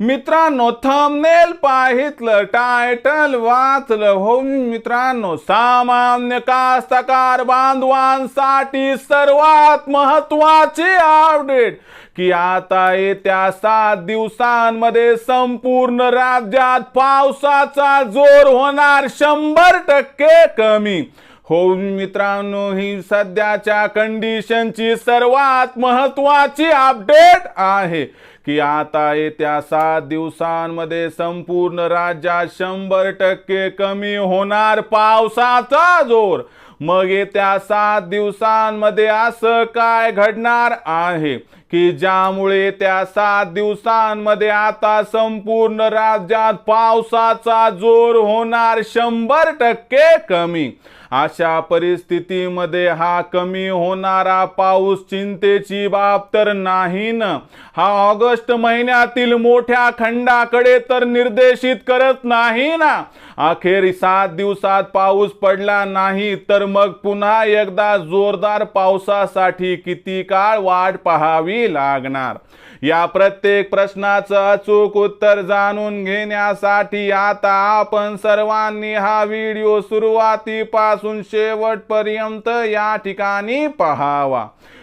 मित्रांनो thumbnail पाहितलं title वाचलं. हो मित्रांनो सामान्य कास्तकार बांधवांसाठी सर्वात महत्त्वाचे अपडेट की आता येत्या सात दिवसांमध्ये संपूर्ण राज्यात पावसाचा जोर होणार शंभर टक्के कमी. हो मित्रांनो ही सध्याच्या कंडिशनची सर्वात महत्वाची अपडेट आहे. की आता येत्या सात दिवसांमध्ये संपूर्ण राज्यात शंभर टक्के कमी होणार पावसाचा जोर. मग येत्या सात दिवसांमध्ये असं काय घडणार आहे? की ज्यामुळे त्या सात दिवसांमध्ये आता संपूर्ण राज्यात पावसाचा जोर होणार शंभर टक्के कमी. अशा परिस्थितीमध्ये हा कमी होणारा पाऊस चिंतेची बाब तर नाही ना हा ऑगस्ट महिन्यातील मोठ्या खंडाकडे तर निर्देशित करत नाही ना. अखेर सात दिवसात पाऊस पडला नाही तर मग पुन्हा एकदा जोरदार पावसासाठी किती काळ वाट पाहावी लागणार? या प्रत्येक प्रश्नाचं अचूक उत्तर जाणून घेण्यासाठी आता आपण सर्वांनी हा व्हिडिओ सुरुवातीपासून शेवटपर्यंत या ठिकाणी पहावा.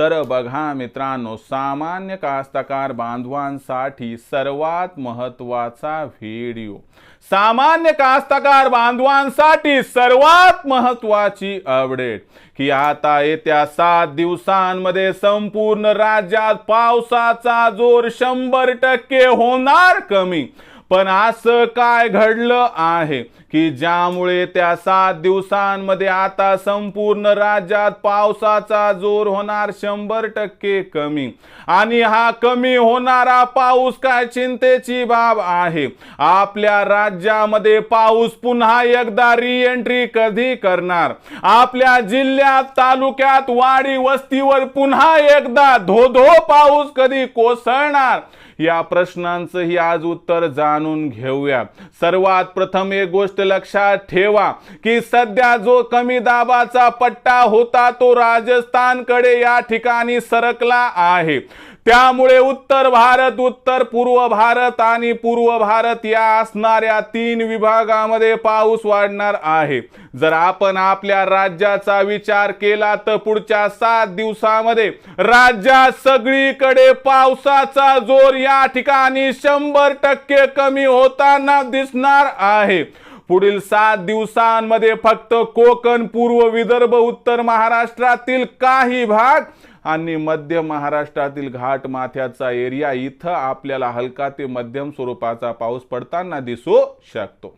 तर बघा मित्रांनो सामान्य कास्तकार बांधवांसाठी सर्वात महत्त्वाचा व्हिडिओ. सामान्य कास्तकार बांधवांसाठी सर्वात महत्वाची अपडेट की आता येत्या सात दिवसांमध्ये संपूर्ण राज्यात पावसाचा जोर शंभर टक्के होणार कमी. पण असं काय घडलं आहे की ज्यामुळे त्या सात दिवसांमध्ये आता संपूर्ण राज्यात पावसाचा जोर होणार शंभर टक्के कमी? आणि हा कमी होणारा पाऊस काय चिंतेची बाब आहे? आपल्या राज्यामध्ये पाऊस पुन्हा एकदा रिएंट्री कधी करणार? आपल्या जिल्ह्यात तालुक्यात वाडी वस्तीवर पुन्हा एकदा धो धो पाऊस कधी कोसळणार? या प्रश्नांचंही आज उत्तर जाणून घेऊया. सर्वात प्रथम एक गोष्ट लक्षात ठेवा की सध्या जो कमी दाबाचा पट्टा होता तो राजस्थानकडे या ठिकाणी सरकला आहे. त्यामुळे उत्तर भारत उत्तर पूर्व भारत आणि पूर्व भारत या असणाऱ्या तीन विभागामध्ये पाऊस वाढणार आहे. जर आपण आपल्या राज्याचा विचार केला तर पुढच्या सात दिवसामध्ये राज्यात सगळीकडे पावसाचा जोर या ठिकाणी शंभर टक्के कमी होताना दिसणार आहे. पुढील सात दिवसांमध्ये फक्त कोकण पूर्व विदर्भ उत्तर महाराष्ट्रातील काही भाग आणि मध्य महाराष्ट्रातील घाट माथ्याचा एरिया इथं आपल्याला हलका ते मध्यम स्वरूपाचा पाऊस पडताना दिसू शकतो.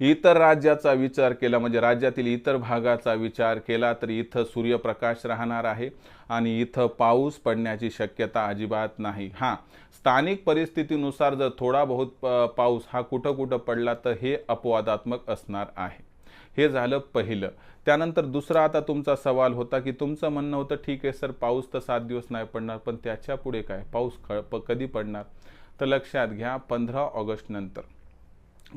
इतर राज्याचा विचार केला म्हणजे राज्यातील इतर भागाचा विचार केला तर इथं सूर्यप्रकाश राहणार आहे आणि इथं पाऊस पडण्याची शक्यता अजिबात नाही. हां स्थानिक परिस्थितीनुसार जर थोडा बहुत पाऊस हा कुठं कुठं पडला तर हे अपवादात्मक असणार आहे. हे झालं पहिलं. त्यानंतर दुसरा आता तुमचा सवाल होता की तुमचं म्हणणं होतं ठीक आहे सर पाऊस तर सात दिवस नाही पडणार पण त्याच्या पुढे काय? पाऊस कधी पडणार? तर लक्षात घ्या पंधरा ऑगस्ट नंतर.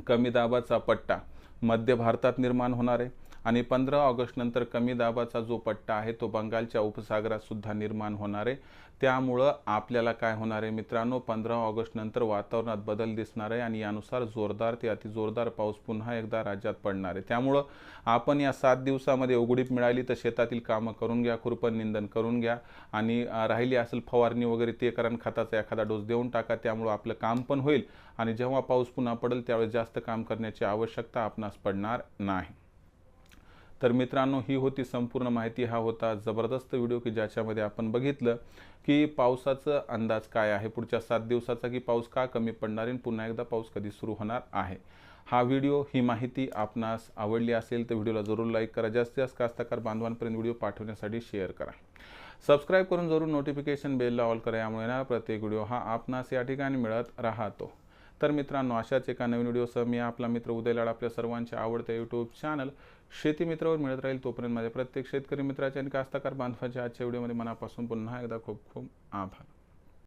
कमी दाबाचा पट्टा मध्य भारतात निर्माण होणार आहे. आणि पंधरा ऑगस्टनंतर कमी दाबाचा जो पट्टा आहे तो बंगालच्या उपसागरात सुद्धा निर्माण होणार आहे. त्यामुळं आपल्याला काय होणार आहे मित्रांनो? पंधरा ऑगस्टनंतर वातावरणात बदल दिसणार आहे आणि यानुसार जोरदार ते अति जोरदार पाऊस पुन्हा एकदा राज्यात पडणार आहे. त्यामुळं आपण या सात दिवसामध्ये उघडीप मिळाली तर शेतातील कामं करून घ्या खुरपण निंदन करून घ्या आणि राहिली असेल फवारणी वगैरे ते करण खताचा एखादा डोस देऊन टाका त्यामुळं आपलं काम पण होईल आणि जेव्हा पाऊस पुन्हा पडेल त्यावेळेस जास्त काम करण्याची आवश्यकता आपणास पडणार नाही. तर मित्रांनो ही होती संपूर्ण माहिती. हा होता जबरदस्त व्हिडिओ की ज्याच्यामध्ये आपण बघितलं की पावसाचं अंदाज काय आहे? पुढच्या सात दिवसाचा की पाऊस का कमी पडणार आणि पुन्हा एकदा पाऊस कधी सुरू होणार आहे? हा व्हिडिओ ही माहिती आपणास आवडली असेल तर व्हिडिओला जरूर लाईक करा. जास्तीत जास्त कास्तकार बांधवांपर्यंत व्हिडिओ पाठवण्यासाठी शेअर करा. सबस्क्राईब करून जरूर नोटिफिकेशन बेलला ऑल करा. यामुळे येणारा प्रत्येक व्हिडिओ हा आपणास या ठिकाणी मिळत राहतो. तर मित्रांनो अशाच एका नवीन व्हिडिओसह मी आपला मित्र उदय लाड आपल्या सर्वांच्या आवडत्या यूट्यूब चॅनल शेती मित्रावर मिळत राहील. तोपर्यंत माझ्या प्रत्येक शेतकरी मित्राचे आणि कास्तकार बांधवाच्या आजच्या व्हिडिओमध्ये मनापासून पुन्हा एकदा खूप खूप आभार.